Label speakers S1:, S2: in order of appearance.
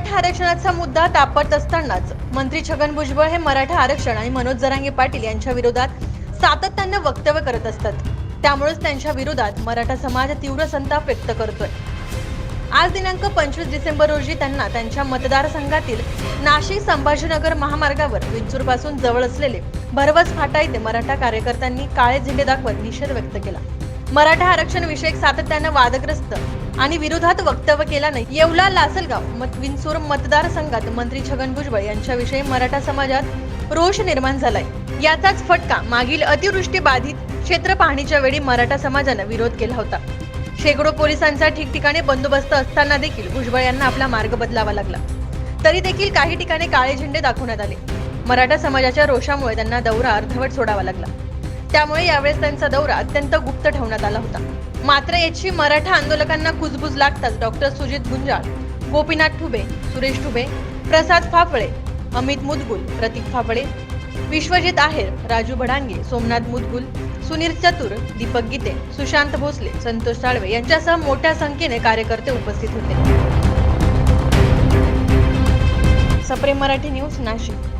S1: मराठा आरक्षणाचा मुद्दा तापत असतानाच मंत्री छगन भुजबळ हे मराठा आरक्षण आणि मनोज जरांगे पाटील यांच्या विरोधात सातत्यानं वक्तव्य करत असतात. त्यामुळेच त्यांच्या विरोधात मराठा समाज तीव्र संताप व्यक्त करतोय. आज दिनांक पंचवीस डिसेंबर रोजी त्यांना त्यांच्या मतदारसंघातील नाशिक संभाजीनगर महामार्गावर विंचूरपासून जवळ असलेले भरवस फाटा येथे मराठा कार्यकर्त्यांनी काळे झेंडे दाखवत निषेध व्यक्त केला. मराठा आरक्षण विषयक सातत्यानं वादग्रस्त आणि विरोधात वक्तव्य केला नाही. येवला लासलगाव मत विंचूर मतदारसंघात मंत्री छगन भुजबळ यांच्याविषयी मराठा समाजात रोष निर्माण झालाय. याचाच फटका मागील अतिवृष्टी बाधित क्षेत्र पाहणीच्या वेळी मराठा समाजानं विरोध केला होता. शेकडो पोलिसांचा ठिकठिकाणी बंदोबस्त असताना देखील भुजबळ यांना आपला मार्ग बदलावा लागला. तरी देखील काही ठिकाणी काळे झेंडे दाखवण्यात आले. मराठा समाजाच्या रोषामुळे त्यांना दौरा अर्धवट सोडावा लागला. त्यामुळे यावेळेस त्यांचा दौरा अत्यंत गुप्त ठेवण्यात आला होता. मात्र याची मराठा आंदोलकांना कुजबुज लागताच डॉक्टर सुजित गुंजाळ गोपीनाथ ठुबे सुरेश ठुबे प्रसाद फाफळे अमित मुदगुल प्रतीक फाफळे विश्वजित आहेर राजू भडांगे सोमनाथ मुदगुल सुनील चतुर दीपक गीते सुशांत भोसले संतोष साळवे यांच्यासह मोठ्या संख्येने कार्यकर्ते उपस्थित होते. सप्रेम मराठी न्यूज नाशिक.